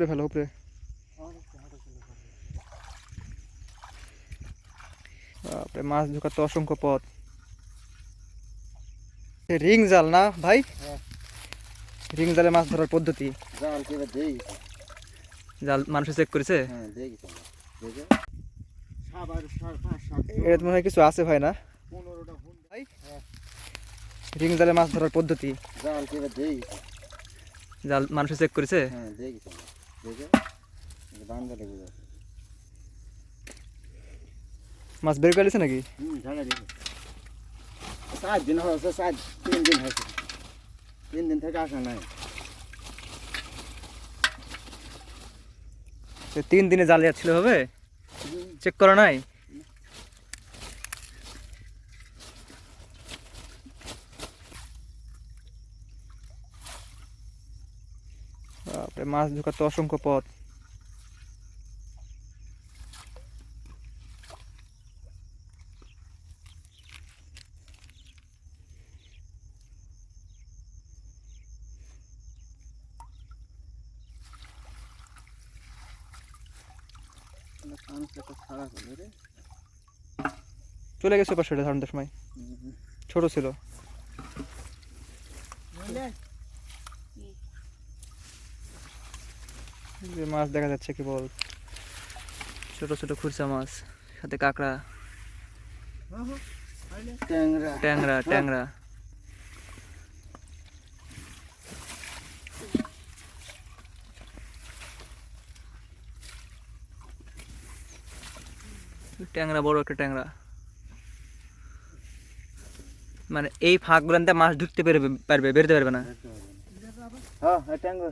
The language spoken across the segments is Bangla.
উপরে ফেলো উপরে। বাপরে মাছ ঢোকার তো অসংখ্য পথ। রিং জাল না ভাই? হ্যাঁ। রিং জালে মাছ ধরার পদ্ধতি। জাল জাল মানুষ চেক করেছে? হ্যাঁ এটা মনে হয় কিছু আছে ভাই না? ভাই? রিং জালে মাছ ধরার পদ্ধতি। জাল মানুষ চেক করেছে? হ্যাঁ দেখে? বান্ধা লেগে যাবে মাছ বের করেছে নাকি? হুম ঝাড়া দেখে সাত দিন হয়েছে সাত তিন দিন হয়েছে। তিন দিন থেকে আসা নাই। তিন দিনে জাল যাচ্ছিল হবে? চেক করা নাই বাপরে মাছ ঢোকার তো অসংখ্য পথ। চলে গেছে পাশে ধারণটার সময়। ছোট ছিল। যে মাছ দেখা যাচ্ছে কি বল? ছোট ছোট খুরসা মাছ সাথে কাঁকড়া। ট্যাংরা। ট্যাংরা ট্যাংরা। ট্যাংরা বড় একটা ট্যাংরা। মানে এই ফাঁক গুলাতে মাছ ঢুকতে পারবে পারবে বেরোতে পারবে না। হ্যাঁ হ্যাঁ ট্যাংরা।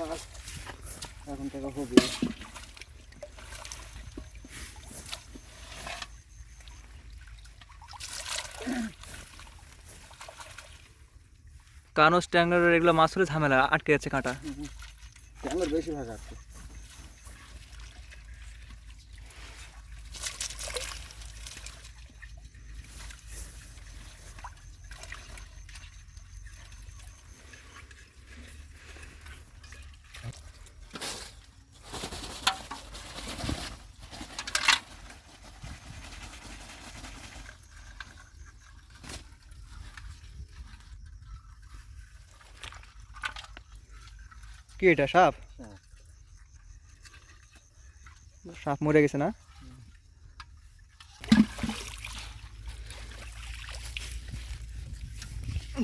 মাছ এখন থেকে হবে কানস ট্যাঙ্গার এগুলো মাছ হলে ঝামেলা আটকে যাচ্ছে কাঁটা। ট্যাঙ্গার বেশি ভাগ আছে কি এটা, সাপ। সাপ মরে গেছে না?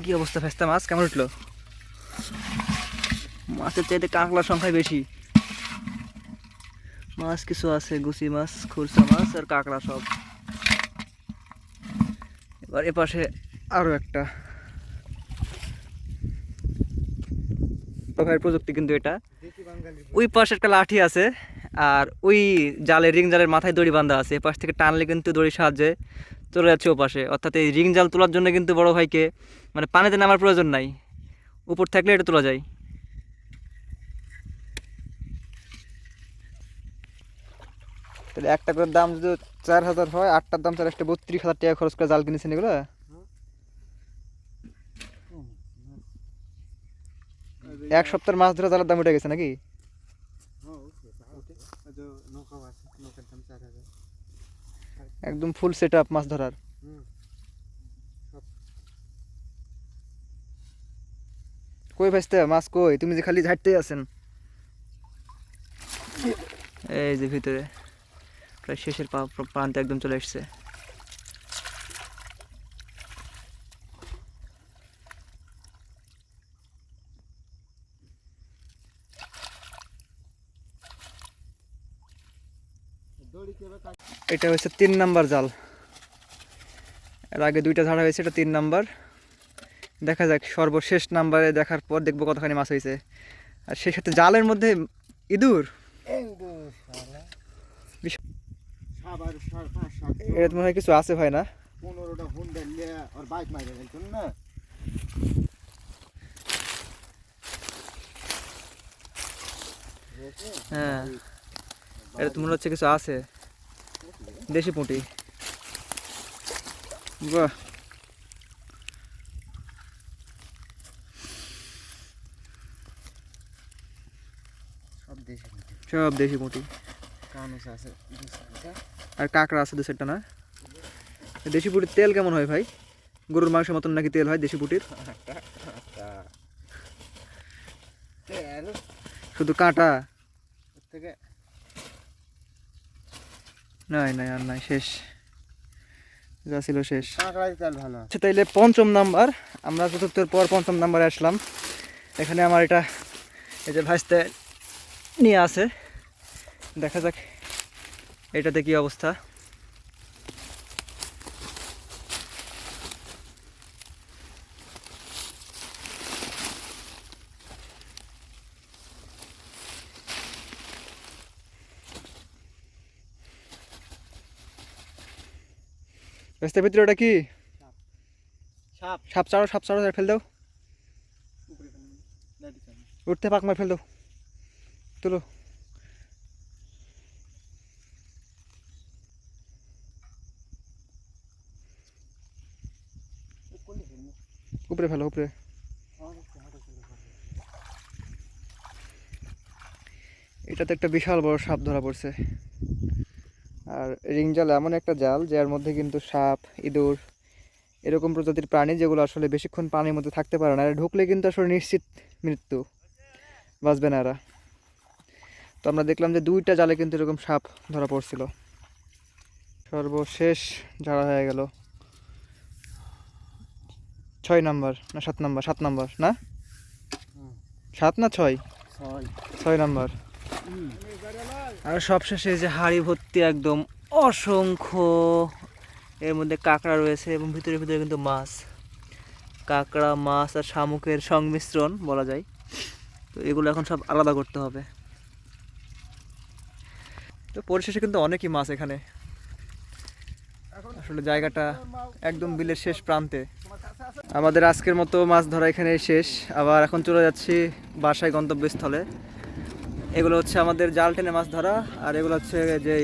কি অবস্থা ফেস্তা মাছ? কেমন উঠল? মাছের চাইতে কাঁকড়ার সংখ্যাই বেশি। মাছ কিছু আছে, গুছি মাছ, খুরসা মাছ আর কাঁকড়া সব। এবার এপাশে আরও একটা। ভাইয়ের প্রযুক্তি কিন্তু এটা। ওই পাশে একটা লাঠি আছে আর ওই জালে রিং জালের মাথায় দড়ি বাঁধা আছে। এপাশ থেকে টানলে কিন্তু দড়ির সাহায্যে চলে যাচ্ছে ও পাশে। অর্থাৎ এই রিং জাল তোলার জন্য কিন্তু বড় ভাইকে মানে পানিতে নামার প্রয়োজন নাই। উপর থাকলে এটা তোলা যায়। তাহলে একটা করে দাম যদি চার হাজার হয় আটটার দাম চার একটা বত্রিশ হাজার টাকা খরচ করে জাল কিনেছেন এগুলো? এক সপ্তাহের মাছ ধরে জালের দাম উঠে গেছে নাকি? একদম ফুল সেট আপ মাছ ধরার। কই ভাসতে মাছ কই? তুমি যে খালি ঝাড়তেই আছেন। এই যে ভিতরে, প্রায় শেষের প্রান্তে একদম চলে এসছে। এটা হচ্ছে তিন নাম্বার জাল। এর আগে দুইটা ঝাড়া হয়েছে এটা তিন নাম্বার। দেখা যাক সর্বশেষ নাম্বারে দেখার পর দেখব কতখানি মাছ হয়েছে। আর সেই সাথে জালের মধ্যে ইঁদুর। এটা মনে হয় কিছু আছে ভাই না? পনেরোটা না? হ্যাঁ। এটা তো মনে হচ্ছে কিছু আছে। দেশি পুঁটি। বাহ। সব দেশে সব দেশি পুঁটি। আছে আর কাঁকড়া আছে দু সেটটা না? দেশি পুটির তেল কেমন হয় ভাই? গরুর মাংসের মতন নাকি তেল হয় দেশি পুটির? শুধু কাঁটা? থেকে নাই নাই আর নাই শেষ। যা ছিল শেষ। আচ্ছা তাইলে পঞ্চম নাম্বার আমরা চতুর্থের পর পঞ্চম নাম্বারে আসলাম। এখানে আমার এটা এই যে ভাইস্তে নিয়ে আছে। দেখা যাক এটাতে কি অবস্থা। ভাইস্তের ভিতরে ওটা কি? সাপ। সাপ। চাড়ো সাপ চাড়ো ফেল দাও। উঠতে পাক মার ফেল দাও। তুলো। উপরে ফেলো উপরে। এটাতে একটা বিশাল বড় সাপ ধরা পড়ছে। আর রিং জাল এমন একটা জাল যার মধ্যে কিন্তু সাপ ইঁদুর এরকম প্রজাতির প্রাণী যেগুলো আসলে বেশিক্ষণ পানির মধ্যে থাকতে পারে না। আর ঢুকলে কিন্তু আসলে নিশ্চিত মৃত্যু। বাঁচবে না এরা। তো আমরা দেখলাম যে দুইটা জালে কিন্তু এরকম সাপ ধরা পড়ছিল। সর্বশেষ ঝাড়া হয়ে গেল। ছয় নাম্বার না সাত নাম্বার? সাত নাম্বার না? সাত না ছয়? ছয়। ছয় নাম্বার। আর সবশেষে যে হাড়ি ভর্তি একদম অসংখ্য, এর মধ্যে কাঁকড়া রয়েছে এবং ভিতরে ভিতরে কিন্তু মাছ। কাঁকড়া, মাছ আর শামুকের সংমিশ্রণ বলা যায়। তো এগুলো এখন সব আলাদা করতে হবে। তো পরিশেষে কিন্তু অনেকই মাছ এখানে। আসলে জায়গাটা একদম বিলের শেষ প্রান্তে। আমাদের আজকের মতো মাছ ধরা এখানে শেষ। আবার এখন চলে যাচ্ছি বাসায় গন্তব্যস্থলে। এগুলো হচ্ছে আমাদের জাল টেনে মাছ ধরা আর এগুলো হচ্ছে যে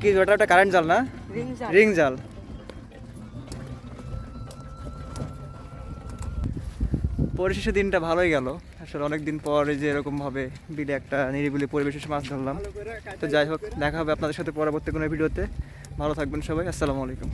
কি ওটা একটা কারেন্ট জাল না? রিং জাল। পরিশেষে দিনটা ভালোই গেল। আসলে অনেক দিন পর যে এরকম ভাবে বিলে একটা নিরিবিলি পরিবেশে মাছ ধরলাম। তো যাই হোক দেখা হবে আপনাদের সাথে পরবর্তী কোনো ভিডিওতে। ভালো থাকবেন সবাই আসসালামু আলাইকুম।